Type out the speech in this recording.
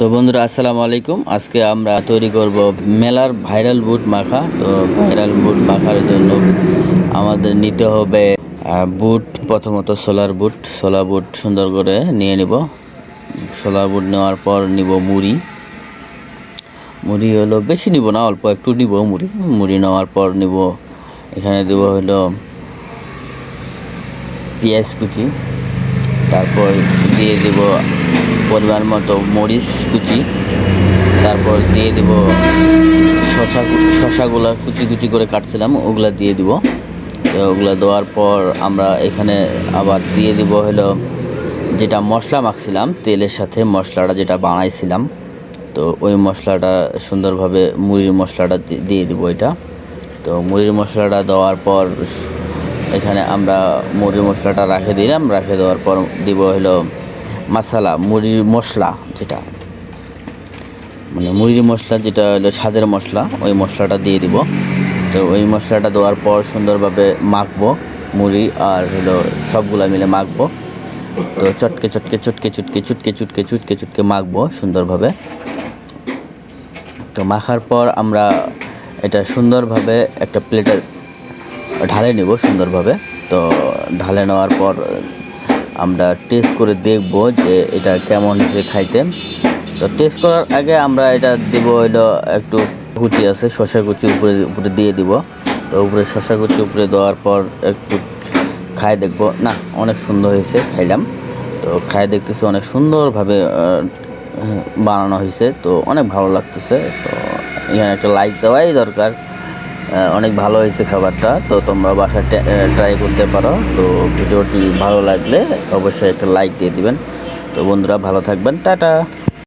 তো বন্ধুরা, আসসালামু আলাইকুম। আজকে আমরা তৈরি করব মেলার ভাইরাল বুট মাখা। তো ভাইরাল বুট মাখার জন্য আমাদের নিতে হবে বুট, প্রথমত সোলার বুট। সোলার বুট সুন্দর করে নিয়ে নিব। সোলার বুট নেওয়ার পর নিব মুড়ি। মুড়ি হলো বেশি নিব না, অল্প একটু নিব মুড়ি। মুড়ি নেওয়ার পর নিব, এখানে দেব হলো পেঁয়াজ কুচি। তারপর দিয়ে দেব পরিমাণ মতো মরিচ কুচি। তারপর দিয়ে দেব শশা শশাগুলা কুচি কুচি করে কাটছিলাম, ওগুলা দিয়ে দিব। তো ওগুলো দেওয়ার পর আমরা এখানে আবার দিয়ে দিব হলো যেটা মশলা মাখছিলাম, তেলের সাথে মশলাটা যেটা বানাইছিলাম। তো ওই মশলাটা সুন্দরভাবে মুড়ির মশলাটা দিয়ে দিব এটা। তো মুড়ির মশলাটা দেওয়ার পর এখানে আমরা মুড়ির মশলাটা রাখে দিলাম, রাখে দেওয়ার পর দিব হলো মশলা মুড়ির মশলা যেটা। মানে মুড়ির মশলা যেটা হলো স্বাদের মশলা, ওই মশলাটা দিয়ে দিব। তো ওই মশলাটা দেওয়ার পর সুন্দরভাবে মাখবো, মুড়ি আর হলো সবগুলা মিলে মাখবো। তো চটকে চটকে চটকে, চুটকে চুটকে চুটকে চুটকে চুটকে মাখবো সুন্দরভাবে। তো মাখার পর আমরা এটা সুন্দরভাবে একটা প্লেটে ঢালে নেব সুন্দরভাবে। তো ঢালে নেওয়ার পর আমরা টেস্ট করে দেখব যে এটা কেমন হচ্ছে খাইতে। তো টেস্ট করার আগে আমরা এটা দেব হলো একটু কুচি আছে, শসা কুচি উপরে উপরে দিয়ে দিব। তো উপরে শসা কুচি উপরে দেওয়ার পর একটু খাই দেখব। না, অনেক সুন্দর হয়েছে, খাইলাম। তো খাই দেখতেছি অনেক সুন্দরভাবে বানানো হয়েছে, তো অনেক ভালো লাগতেছে। তো এখানে একটা লাইক দেওয়াই দরকার। অনেক ভালো হয়েছে খাবারটা। তো তোমরা বাসায় ট্রাই করতে পারো। তো ভিডিওটি ভালো লাগলে অবশ্যই একটা লাইক দিয়ে দিবেন। তো বন্ধুরা ভালো থাকবেন। টাটা!